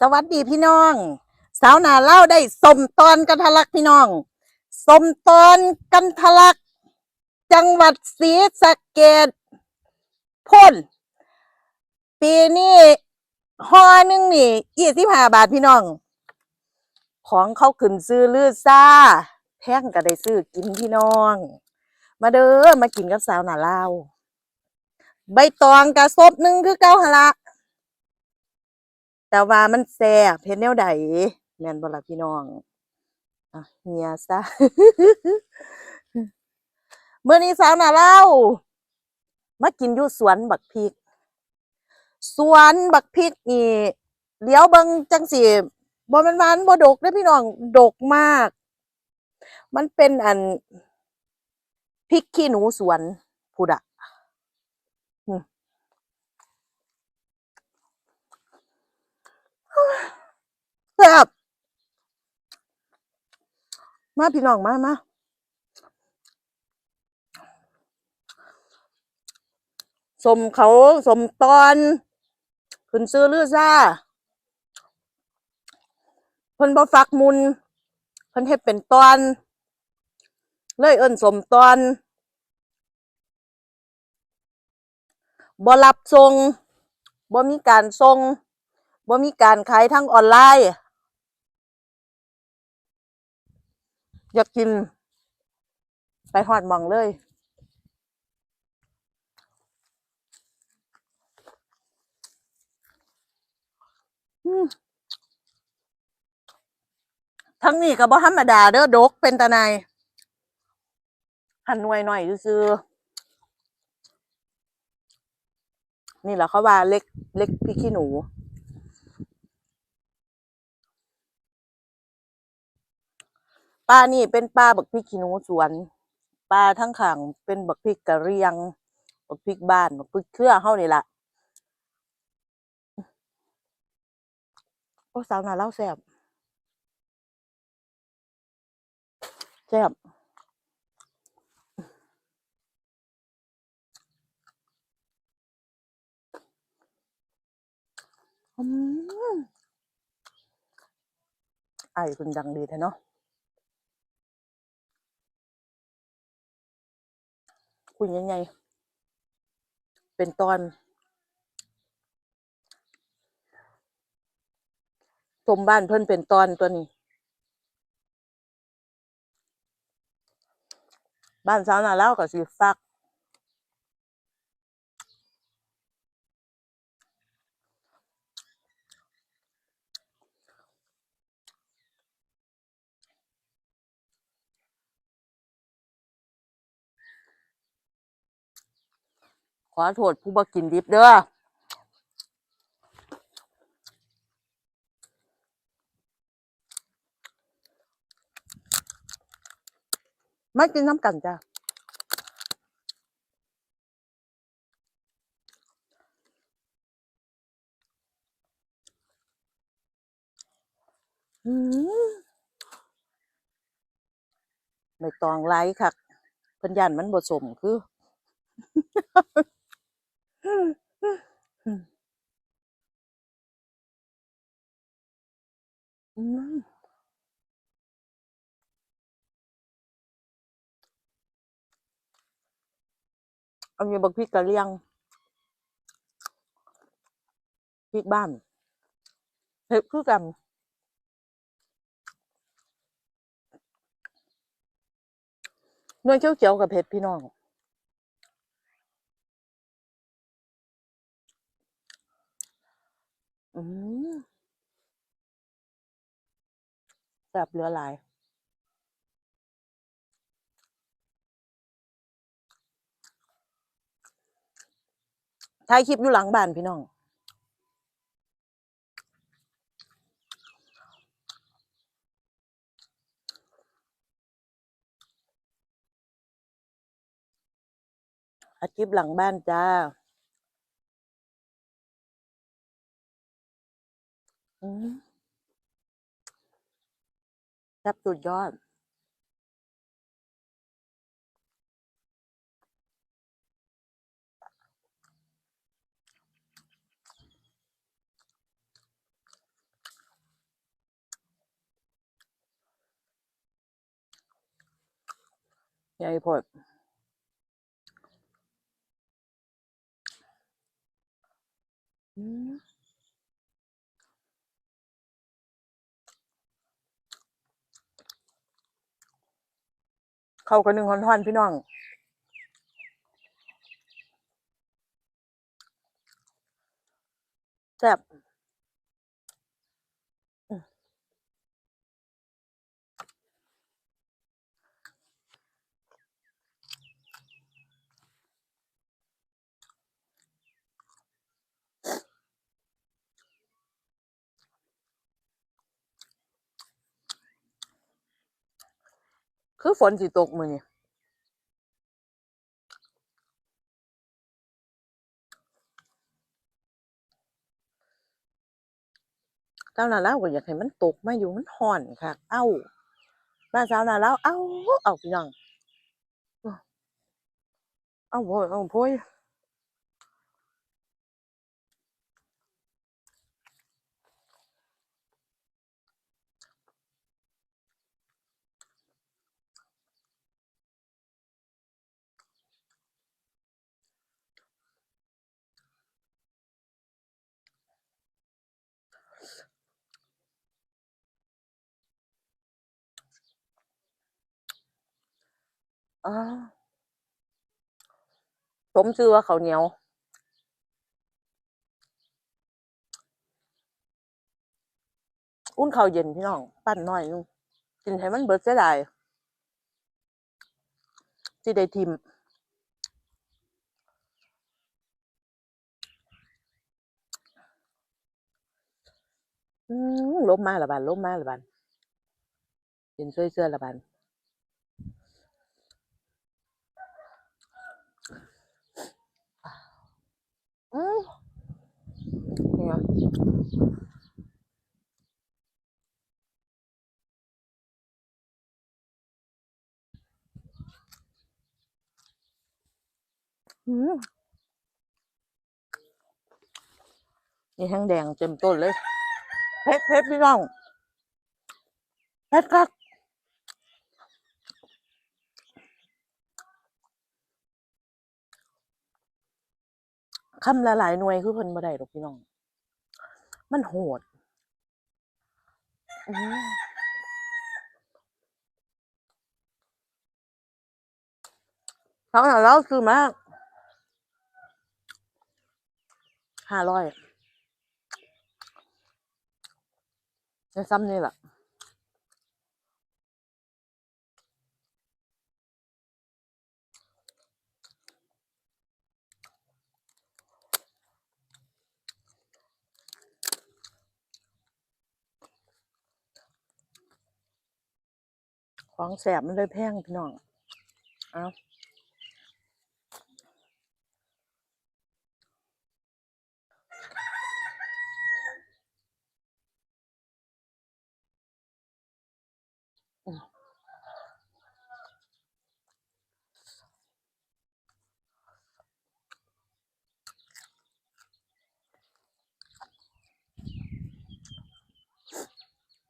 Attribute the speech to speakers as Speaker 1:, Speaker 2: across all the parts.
Speaker 1: สวัสดีพี่น้อง สาวนาเล่าได้สมตอนกันทะลักพี่น้องสมตอนกันทะลัก จังหวัดศรีสะเกดพ่น ปีนี้ห่อหนึ่งนี่ยี่สิบห้าบาทพี่น้อง ของเขาขึ้นซื้อลือซ่า แพงก็ได้ซื้อกินพี่น้อง มาเด้อมากินกับสาวนาเล่า ใบตองกระซบหนึ่งคือเก้าหละ แต่ว่ามันแซ่บเฮ็ดแนวใดแม่นบ่ล่ะพี่น้องอะเฮียซะเมื้อนี้สาวน่ะเล่ามากินอยู่สวนบักพริก สวนบักพริกนี่เดี๋ยวเบิงจังสิบ่ม่นวามันบ่ดกเด้พี่น้องดกมาก มันเป็นอันพริกขี้หนูสวนพุดอะอืม แซ่บ มาพี่น้องมามาสมเขาสมตอนขึ้นซื้อลือซ่าเพิ่นบ่ฟักมุนเพิ่นเฮ็ดเป็นตอน เลยเอิ้นสมตอนบ่รับส่งบ่มีการส่งบ่มีการขายทางออนไลน์ อยากกิน ไปหอดหมองเลยทั้งนี้ก็บ่ธรรมดาเด้อดกเป็นตาในายหันหน่วยหน่อยซื่อนี่แหละเขาว่าเล็กเล็กพริกขี้หนู ป้านี่เป็นป้าบักพริกขี้หนูสวนป้าทั้งขังเป็นบักพริกกระเรียง บักพริกบ้าน บักพริกเครือเฮานี่ละโอ้สาวน่าเล่าแซ่บแซ่บอืมไอ้คุณดังดีแท้เนาะ คุณยังไง เป็นตอนสมบ้านเพิ่นเป็นตอนตัวนี้ บ้านสาวนาเล่ากับสีฟัก ขอโทษผู้บ่กินดิบเด้อมากินน้ำกันจ้ะอืมไม่ตองไลคักเพิ่นย่านมันบ่สมคือม อันนี้บักพริกกะเหรี่ยงพริกบ้านเฮ็ดคือกันนวยเขียวๆกับเผ็ดพี่น้องอืมแซ่บเหลือหลาย ถ่ายคลิปอยู่หลังบ้านพี่น้อง อัดคลิปหลังบ้านจ้า อืมแซ่บสุดยอด ใหญ่โพดอืมเข้ากันหนึ่งท่อนๆพี่น้อง แซ่บอืม คือฝนสิตกมือนี่เจ้าหน้าเล่าวก็อยากให้มันตกมาอยู่มันห่อนค่ะ เอ้าบ้านสาวหน้าเล่าวเอ้าเอาพี่น้อง เอาโพยเอาโพย สมชื่อว่าเขาวเหนียว อุ่นข้าวเย็นพี่น้อง ปั้นน้อยนึงกินให้มันเบิดเสียดายสิได้ทิมอืมลมมาละบานลมมาละบานเย็นช่วยเสื้อละบาน เนี่ยอืมนี่แห้งแดงเต็มต้นเลยเผ็ดเผ็ดพี่น้องเผ็ดคัก คำละหลายหน่วยคือเพิ่นบ่ได้ดอกพี่น้อง มันโหดอืมเขาหน่ะเราซื้อมาห้าร้อยในซ้ำนี่แหละ ของแสบมันเลยแพงพี่น้อง เอา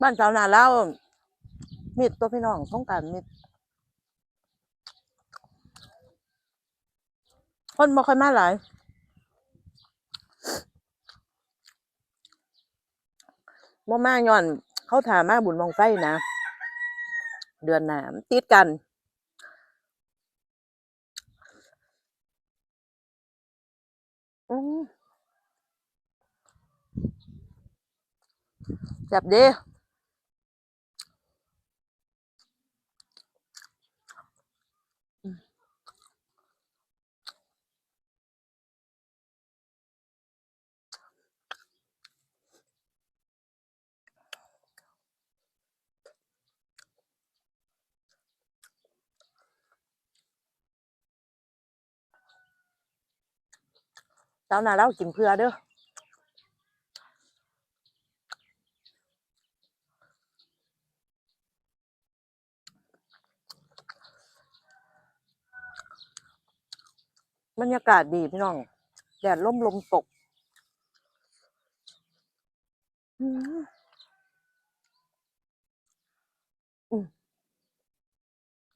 Speaker 1: บ้านสาวนาเล่าว มิดตัวพี่น้องต้องการมิดคนบ่ค่อยมาหลายบ่มาย้อน เขาถามมาบุญมองไฟนะ เดือนหน้ามติดกันอืมจับเด้ สาวนาเล่าวกินเพื่อเด้อบรรยากาศดีพี่น้อง แดดล่มลมตก อืมอืม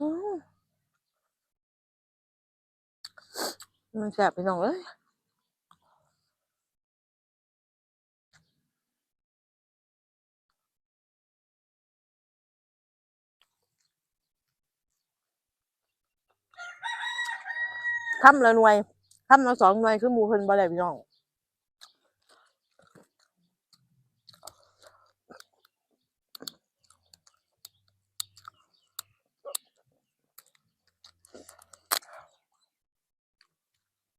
Speaker 1: อืมมันแซ่บพี่น้องเอ้ย คำละหน่วยคำละสองหน่วยคือหมูเพิ่นบ่ได้พี่น้อง